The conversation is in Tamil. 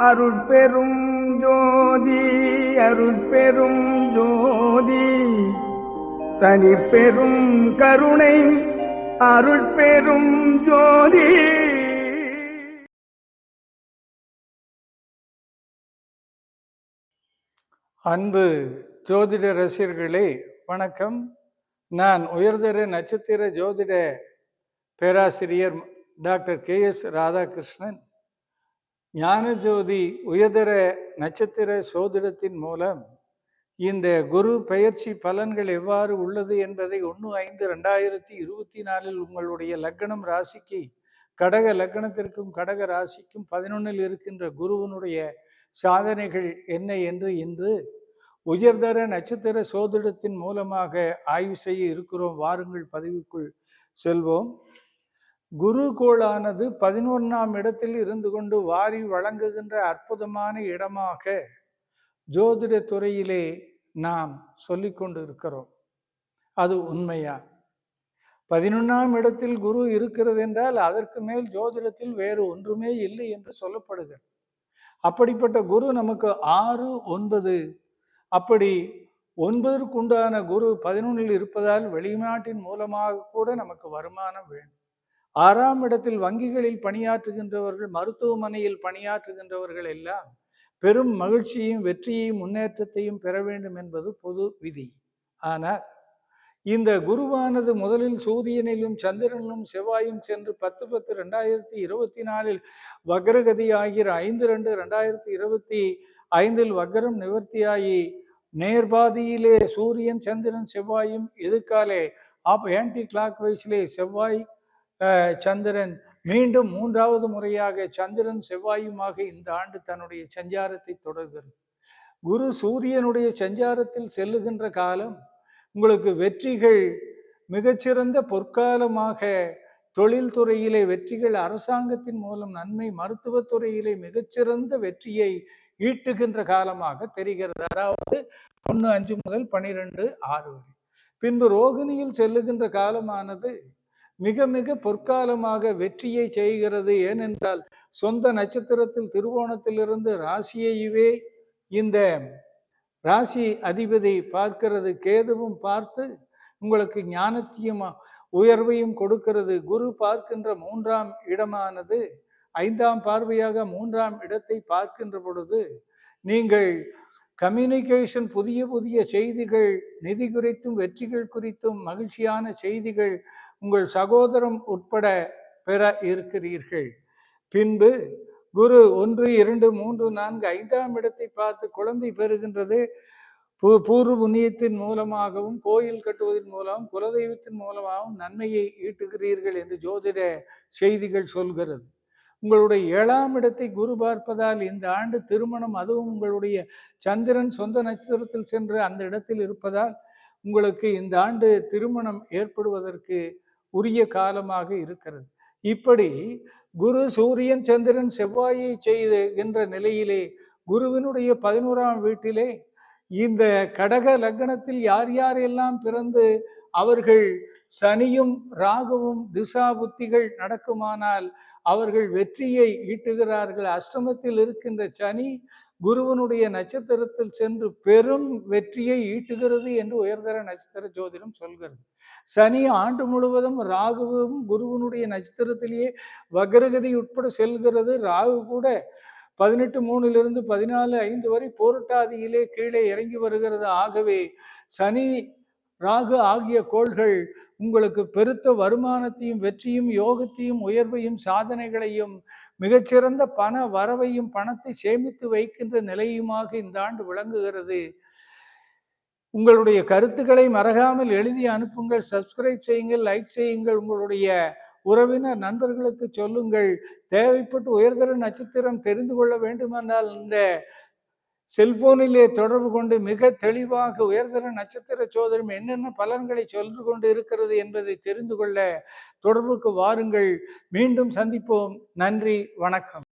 அருட்பெரும் ஜோதி அருட்பெரும் ஜோதி. தனிப்பெரும் கருணை அருட்பெரும் ஜோதி. அன்பு ஜோதிட ரசிகர்களே வணக்கம். நான் உயர்தர நட்சத்திர ஜோதிட பேராசிரியர் doctor K S Radhakrishnan. Gnanajothi உயர்தர நட்சத்திர சோதிடத்தின் மூலம் இந்த குரு பெயர்ச்சி பலன்கள் எவ்வாறு உள்ளது என்பதை ஒன்று ஐந்து ரெண்டாயிரத்தி இருபத்தி நாலில் உங்களுடைய லக்னம் ராசிக்கு கடக லக்னத்திற்கும் கடக ராசிக்கும் பதினொன்னில் இருக்கின்ற குருவனுடைய சாதனைகள் என்ன என்று இன்று உயர்தர நட்சத்திர சோதிடத்தின் மூலமாக ஆய்வு செய்ய இருக்கிறோம். வாருங்கள் பதிவுக்குள் செல்வோம். குருகோளானது பதினொன்றாம் இடத்தில் இருந்து கொண்டு வாரி வழங்குகின்ற அற்புதமான இடமாக ஜோதிட துறையிலே நாம் சொல்லிக் கொண்டு இருக்கிறோம் அது உண்மையா? பதினொன்றாம் இடத்தில் குரு இருக்கிறது என்றால் அதற்கு மேல் ஜோதிடத்தில் வேறு ஒன்றுமே இல்லை என்று சொல்லப்படுகிறது. அப்படிப்பட்ட குரு நமக்கு ஆறு ஒன்பது அப்படி ஒன்பதற்குண்டான குரு பதினொன்றில் இருப்பதால் வெளிநாட்டின் மூலமாக கூட நமக்கு வருமானம் வேண்டும். ஆறாம் இடத்தில் வங்கிகளில் பணியாற்றுகின்றவர்கள் மருத்துவமனையில் பணியாற்றுகின்றவர்கள் எல்லாம் பெரும் மகிழ்ச்சியையும் வெற்றியையும் முன்னேற்றத்தையும் பெற வேண்டும் என்பது பொது விதி. ஆனால் இந்த குருவானது முதலில் சூரியனிலும் சந்திரனிலும் செவ்வாயும் சென்று பத்து பத்து ரெண்டாயிரத்தி இருபத்தி நாலில் வக்ரகதி ஆகிற ஐந்து ரெண்டு ரெண்டாயிரத்தி இருபத்தி ஐந்தில் வக்ரம் நிவர்த்தியாகி நேர்பாதியிலே சூரியன் சந்திரன் செவ்வாயும் எதுக்காலே ஆப் ஆன்டி கிளாக் வைஸிலே செவ்வாய் சந்திரன் மீண்டும் மூன்றாவது முறையாக சந்திரன் செவ்வாயுமாக இந்த ஆண்டு தன்னுடைய சஞ்சாரத்தை தொடர்கிறது. குரு சூரியனுடைய சஞ்சாரத்தில் செல்லுகின்ற காலம் உங்களுக்கு வெற்றிகள் மிகச்சிறந்த பொற்காலமாக தொழில்துறையிலே வெற்றிகள் அரசாங்கத்தின் மூலம் நன்மை மருத்துவத்துறையிலே மிகச்சிறந்த வெற்றியை ஈட்டுகின்ற காலமாக தெரிகிறது. அதாவது ஒன்று அஞ்சு முதல் பனிரெண்டு ஆறு வரை. பின்பு ரோகிணியில் செல்லுகின்ற காலமானது மிக மிக பொற்காலமாக வெற்றியை செய்கிறது ஏனென்றால் சொந்த நட்சத்திரத்தில் திருவோணத்திலிருந்து ராசியையவே இந்த ராசி அதிபதி பார்க்கிறது கேதுவும் பார்த்து உங்களுக்கு ஞானத்தையும் உயர்வையும் கொடுக்கிறது. குரு பார்க்கின்ற மூன்றாம் இடமானது ஐந்தாம் பார்வையாக மூன்றாம் இடத்தை பார்க்கின்ற பொழுது நீங்கள் கம்யூனிகேஷன் புதிய புதிய செய்திகள் நிதி குறித்தும் வெற்றிகள் குறித்தும் மகிழ்ச்சியான செய்திகள் உங்கள் சகோதரம் உட்பட பெற இருக்கிறீர்கள். பின்பு குரு ஒன்று இரண்டு மூன்று நான்கு ஐந்தாம் இடத்தை பார்த்து குழந்தை பெறுகின்றது. பூ பூர்வ புண்ணியத்தின் மூலமாகவும் கோயில் கட்டுவதன் மூலமும் குலதெய்வத்தின் மூலமாகவும் நன்மையை ஈட்டுகிறீர்கள் என்று ஜோதிட செய்திகள் சொல்கிறது. உங்களுடைய ஏழாம் இடத்தை குரு பார்ப்பதால் இந்த ஆண்டு திருமணம் அதுவும் உங்களுடைய சந்திரன் சொந்த நட்சத்திரத்தில் சென்று அந்த இடத்தில் இருப்பதால் உங்களுக்கு இந்த ஆண்டு திருமணம் ஏற்படுவதற்கு உரிய காலமாக இருக்கிறது. இப்படி குரு சூரியன் சந்திரன் செவ்வாயை செய்துகின்ற நிலையிலே குருவினுடைய பதினோராம் வீட்டிலே இந்த கடக லக்னத்தில் யார் யாரெல்லாம் பிறந்து அவர்கள் சனியும் ராகுவும் திசா புத்திகள் நடக்குமானால் அவர்கள் வெற்றியை ஈட்டுகிறார்கள். அஷ்டமத்தில் இருக்கின்ற சனி குருவனுடைய நட்சத்திரத்தில் சென்று பெரும் வெற்றியை ஈட்டுகிறது என்று உயர்தர நட்சத்திர ஜோதிடம் சொல்கிறது. சனி ஆண்டு முழுவதும் ராகுவும் குருவனுடைய நட்சத்திரத்திலேயே வக்ரகதி உட்பட செல்கிறது. ராகு கூட பதினெட்டு மூணிலிருந்து பதினாலு ஐந்து வரை போராட்டாதியிலே கீழே இறங்கி வருகிறது. ஆகவே சனி ராகு ஆகிய கோள்கள் உங்களுக்கு பெருத்த வருமானத்தையும் வெற்றியும் யோகத்தையும் உயர்வையும் சாதனைகளையும் மிகச்சிறந்த பண வரவையும் பணத்தை சேமித்து வைக்கின்ற நிலையுமாக இந்த ஆண்டு விளங்குகிறது. உங்களுடைய கருத்துக்களை மறக்காமல் எழுதி அனுப்புங்கள். சப்ஸ்கிரைப் செய்யுங்கள் லைக் செய்யுங்கள். உங்களுடைய உறவினர் நண்பர்களுக்கு சொல்லுங்கள். தேவைப்பட்டு உயர்தர நட்சத்திரம் தெரிந்து கொள்ள வேண்டுமென்றால் இந்த செல்போனிலே தொடர்பு கொண்டு மிக தெளிவாக உயர்தர நட்சத்திர சோதனம் என்னென்ன பலன்களை சொல்லு கொண்டு இருக்கிறது என்பதை தெரிந்து கொள்ள தொடர்புக்கு வாருங்கள். மீண்டும் சந்திப்போம். நன்றி. வணக்கம்.